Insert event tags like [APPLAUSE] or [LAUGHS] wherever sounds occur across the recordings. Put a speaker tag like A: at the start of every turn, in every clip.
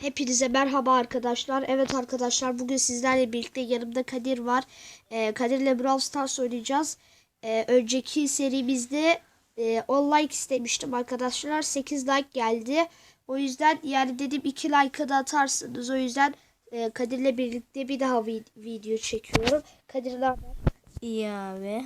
A: Hepinize merhaba arkadaşlar. Evet arkadaşlar bugün sizlerle birlikte yanımda Kadir var. Ee, Kadir'le Brawl Stars oynayacağız. Ee, önceki serimizde e, 10 like istemiştim arkadaşlar. 8 like geldi. O yüzden yani dedim 2 like'ı da atarsınız. O yüzden e, Kadir'le birlikte bir daha vid- video çekiyorum. Kadir ne haber?
B: İyi abi.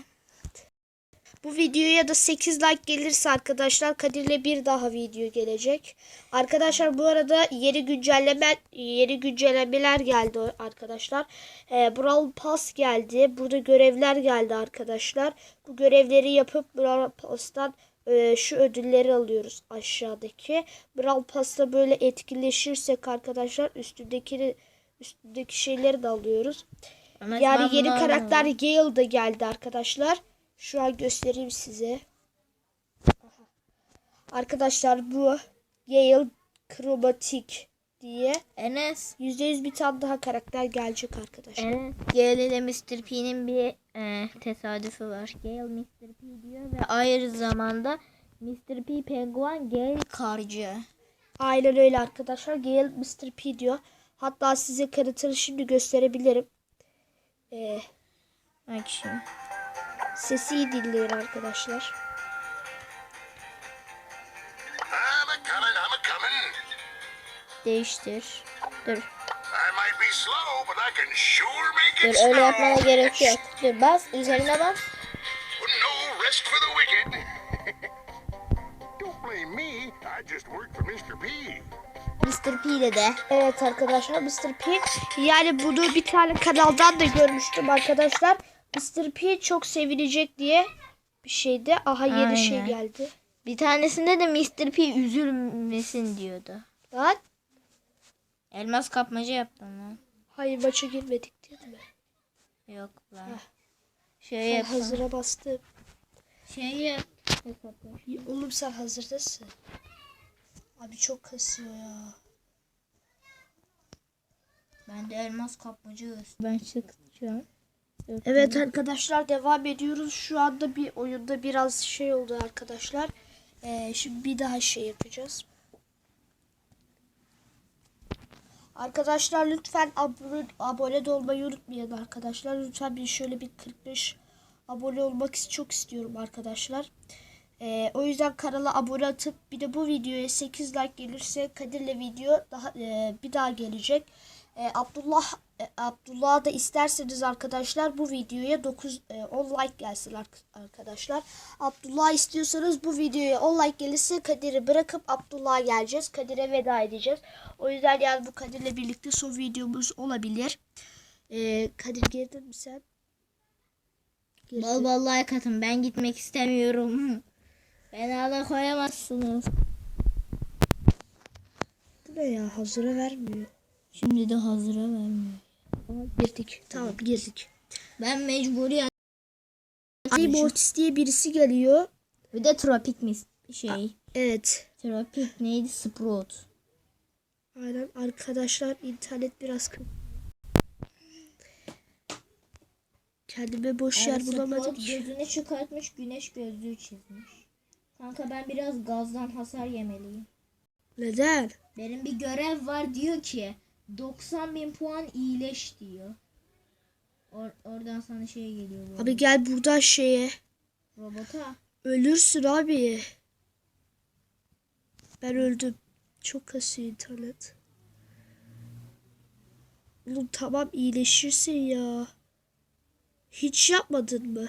A: Bu videoya da 8 like gelirse arkadaşlar Kadir'le bir daha video gelecek. Arkadaşlar bu arada yeni güncelleme yeni güncellemeler geldi arkadaşlar. Ee, Brawl Pass geldi. Burada görevler geldi arkadaşlar. Bu görevleri yapıp Brawl Pass'tan e, şu ödülleri alıyoruz aşağıdaki. Brawl Pass'ta böyle etkileşirsek arkadaşlar üstündeki üstündeki şeyleri de alıyoruz.
B: Ama
A: Yani yeni karakter. Gale da geldi arkadaşlar. Şu an göstereyim size. Aha. Arkadaşlar bu Gale kromatik diye
B: Enes.
A: %100 bir tane daha karakter gelecek arkadaşlar.
B: Enes. Gale ile Mr. P'nin bir e, tesadüfü var. Gale Mr. P diyor ve aynı zamanda Mr. P penguen Gale karcı.
A: Aynen öyle arkadaşlar. Gale Mr. P diyor. Hatta size kanıtını şimdi gösterebilirim. Ee,
B: Bak şimdi.
A: Sesi iyi dinleyin arkadaşlar.
C: I'm a coming, I'm a coming.
B: Değiştir. Dur. Dur öyle yapmana gerek yok. Dur bas üzerine bas.
C: Mr. [LAUGHS] P.
B: Mr. P ile de.
A: Evet arkadaşlar Mr. P yani bunu bir tane kanaldan da görmüştüm arkadaşlar. Mr. P çok sevilecek diye bir şeydi. Aha yeni şey
B: Aynen.
A: geldi.
B: Bir tanesinde de Mr. P üzülmesin diyordu.
A: Lan
B: Elmas kapmaca yaptım lan.
A: hayır maça girmedik değil mi?
B: Yok lan. Şey yap.
A: hazıra bastım.
B: Şey yap.
A: Oğlum sen hazırdasın. Abi çok kasıyor ya.
B: Ben de elmas kapmaca Ben çıkacağım.
A: Evet arkadaşlar devam ediyoruz. Şu anda bir oyunda biraz şey oldu arkadaşlar. Ee, şimdi bir daha şey yapacağız. Arkadaşlar lütfen abone, abone olmayı unutmayın arkadaşlar. Lütfen bir şöyle bir 45 abone olmak çok istiyorum arkadaşlar. Ee, o yüzden kanala abone atıp bir de bu videoya 8 like gelirse Kadir'le video daha e, bir daha gelecek. Ee, Abdullah e, Abdullah'a da isterseniz arkadaşlar bu videoya 9 e, 10 like gelsin ark- arkadaşlar. Abdullah istiyorsanız bu videoya 10 like gelirse Kadir'i bırakıp Abdullah'a geleceğiz. Kadir'e veda edeceğiz. O yüzden yani bu Kadir'le birlikte son videomuz olabilir. Ee, Kadir girdin mi sen? Girdin.
B: Bol bol like atın. Ben gitmek istemiyorum. Beni hala koyamazsınız.
A: Bu ne ya hazıra vermiyor.
B: Şimdi de hazıra vermiyor.
A: Girdik. Tamam girdik.
B: Ben mecburi
A: Ay Mortis diye birisi geliyor.
B: Bir de tropik mis şey.
A: Evet.
B: Tropik neydi? Sprout.
A: Aynen arkadaşlar internet biraz kı- Kendime boş yer
B: Yani
A: bulamadım
B: Sprout
A: ki.
B: gözünü çıkartmış güneş gözlüğü çizmiş. Kanka ben biraz gazdan hasar yemeliyim.
A: Neden?
B: Benim bir görev var diyor ki 90 bin puan iyileş diyor. Or- oradan sana şey geliyor bu.
A: Abi gel buradan şeye.
B: Robota.
A: Ölürsün abi. Ben öldüm. Çok kasıyor internet. Oğlum tamam iyileşirsin ya. Hiç yapmadın mı?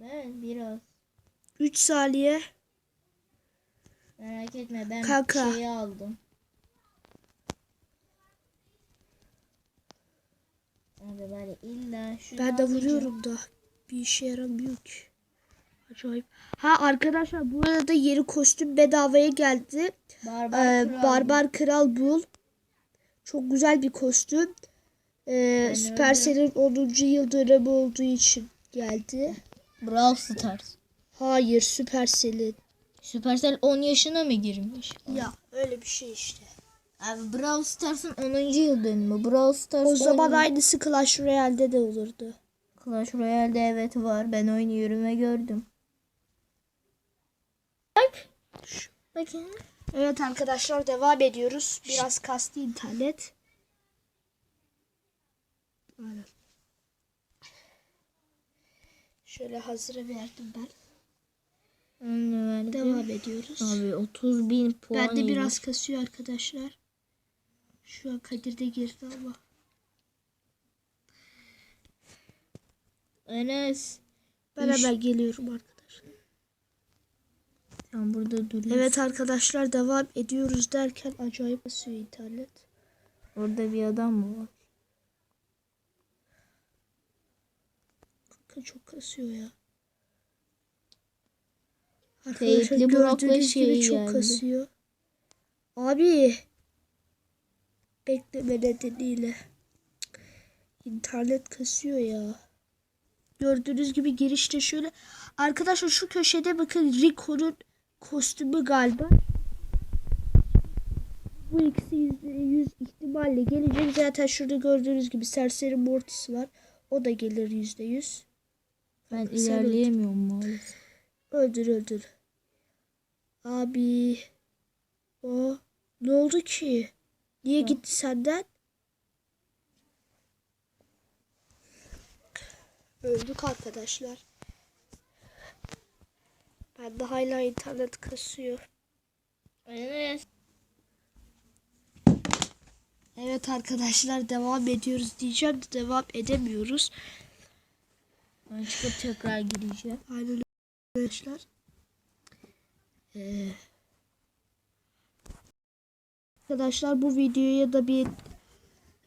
B: Evet biraz.
A: 3 saniye.
B: Merak etme ben
A: Kanka.
B: şeyi aldım. Abi böyle illa şunu
A: Ben de vuruyorum da. Bir işe yaramıyor ki. Acayip. Ha arkadaşlar bu arada yeni kostüm bedavaya geldi.
B: Barbar
A: Ee,
B: Kral.
A: Barbar Kral Bull. Çok güzel bir kostüm. Ee, Supercell'in 10. yıl dönemi olduğu için geldi.
B: Brawl Stars.
A: Hayır Supercell'in.
B: Supercell 10 yaşına mı girmiş?
A: Ya öyle bir şey işte.
B: Abi Brawl Stars'ın 10. yıl dönümü. Brawl Stars
A: O zaman
B: oynuyor.
A: aynısı Clash Royale'de de olurdu.
B: Clash Royale'de evet var. Ben oynuyorum ve gördüm. Bakın.
A: Evet arkadaşlar devam ediyoruz. Biraz kastı internet. Aynen. Şöyle hazıra verdim ben.
B: Verdim.
A: Devam ediyoruz.
B: Abi 30 bin puan
A: Ben de
B: yemiş.
A: biraz kasıyor arkadaşlar. Şu an Kadir de girdi ama.
B: Enes.
A: Ben
B: Üç-
A: geliyorum arkadaşlar.
B: Sen burada duruyorsun.
A: Evet arkadaşlar devam ediyoruz derken acayip kasıyor internet.
B: Orada bir adam mı var?
A: Bakın çok kasıyor ya.
B: Teyitli blokla
A: gördüğünüz gibi
B: şey
A: çok
B: geldi.
A: kasıyor. Abi. Bekleme nedeniyle. İnternet kasıyor ya. Gördüğünüz gibi girişte şöyle. Arkadaşlar şu köşede bakın Rico'nun kostümü galiba. Bu ikisi yüzde yüz ihtimalle gelecek. Zaten şurada gördüğünüz gibi serseri Mortis var. O da gelir yüzde yüz.
B: Ben
A: Sen
B: ilerleyemiyorum maalesef.
A: Öldür öldür. Abi. O ne oldu ki? Niye gitti senden? Öldük arkadaşlar. Ben de hala internet kasıyor.
B: Enes.
A: Evet arkadaşlar devam ediyoruz diyeceğim de devam edemiyoruz.
B: Ben çıkıp tekrar gireceğim.
A: Aynen arkadaşlar. Ee, arkadaşlar bu videoya da bir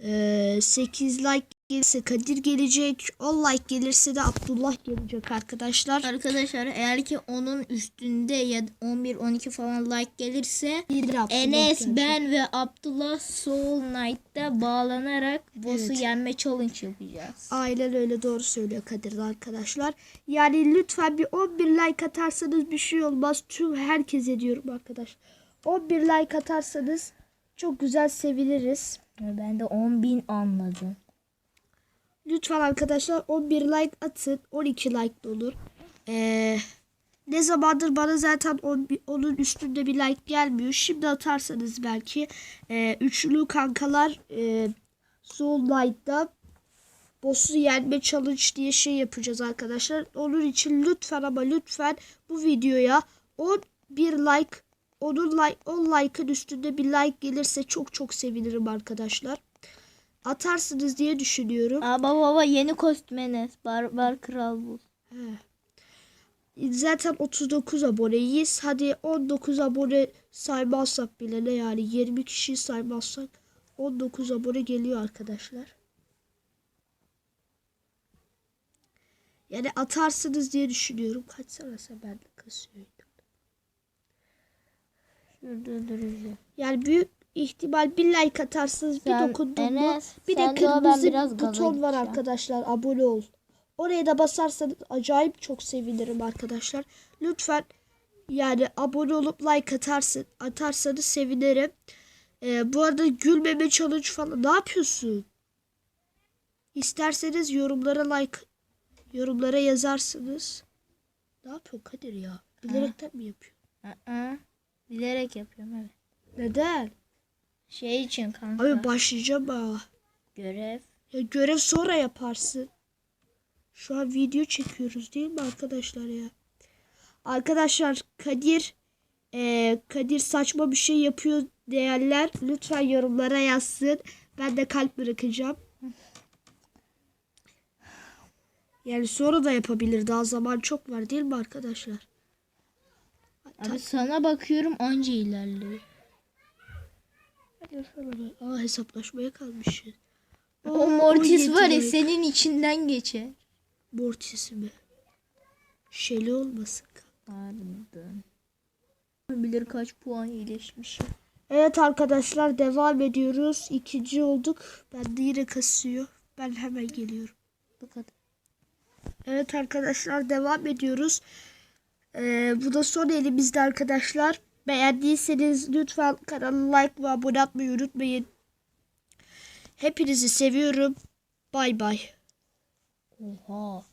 A: e, 8 like gelirse Kadir gelecek. 10 like gelirse de Abdullah gelecek arkadaşlar.
B: Arkadaşlar eğer ki onun üstünde ya 11-12 falan like gelirse Enes,
A: gelecek.
B: ben ve Abdullah Soul Knight'ta bağlanarak boss'u
A: Evet.
B: yenme challenge yapacağız.
A: Aynen öyle doğru söylüyor Kadir arkadaşlar. Yani lütfen bir 11 like atarsanız bir şey olmaz. Tüm herkese diyorum arkadaş. 11 like atarsanız çok güzel seviniriz.
B: Ben de 10.000 anladım.
A: Lütfen arkadaşlar 11 like atın. 12 like de olur. Ee, ne zamandır bana zaten on- onun üstünde bir like gelmiyor. Şimdi atarsanız belki e, üçlü kankalar e, Soul Knight'da boss'u yenme challenge diye şey yapacağız arkadaşlar. Onun için lütfen ama lütfen bu videoya 11 like onun like 10 like'ın üstünde bir like gelirse çok çok sevinirim arkadaşlar. Atarsınız diye düşünüyorum.
B: Aa baba baba yeni kostüm Enes. Barbar Kral bu.
A: Zaten 39 aboneyiz. Hadi 19 abone saymazsak bile ne yani 20 kişi saymazsak 19 abone geliyor arkadaşlar. Yani atarsınız diye düşünüyorum. Kaç sanasa ben de kasıyorum.
B: Şurada
A: Yani büyük ihtimal bir like atarsınız bir
B: Sen-
A: dokundum mu?
B: Enes,
A: Bir de
B: de
A: kırmızı
B: biraz gaza
A: buton var arkadaşlar abone ol. Oraya da basarsanız acayip çok sevinirim arkadaşlar. Lütfen yani abone olup like atarsın, atarsanız sevinirim. Ee, bu arada gülmeme challenge falan ne yapıyorsun? İsterseniz yorumlara like yorumlara yazarsınız. Ne yapıyor Kadir ya? Bilerekten mi yapıyor?
B: Aa, bilerek yapıyorum evet.
A: Neden?
B: Şey için kanka.
A: Abi başlayacağım ha.
B: Görev.
A: Ya görev sonra yaparsın. Şu an video çekiyoruz değil mi arkadaşlar ya? Arkadaşlar Kadir eee, Kadir saçma bir şey yapıyor diyenler lütfen yorumlara yazsın. Ben de kalp bırakacağım. Yani sonra da yapabilir. Daha zaman çok var değil mi arkadaşlar?
B: Abi sana bakıyorum anca ilerliyor.
A: Hadi bak. Aa hesaplaşmaya kalmışız.
B: O
A: Aa,
B: Mortis
A: 17
B: var ya senin içinden geçer.
A: Mortis mi? Şeli olmasın.
B: Harbiden. Bilir kaç puan iyileşmiş.
A: Evet arkadaşlar devam ediyoruz. İkinci olduk. Ben de yine kasıyor. Ben hemen geliyorum.
B: Bu kadar.
A: Evet arkadaşlar devam ediyoruz. Ee, bu da son elimizde arkadaşlar. Beğendiyseniz lütfen kanala like ve abone olmayı unutmayın. Hepinizi seviyorum. Bay bay.
B: Oha.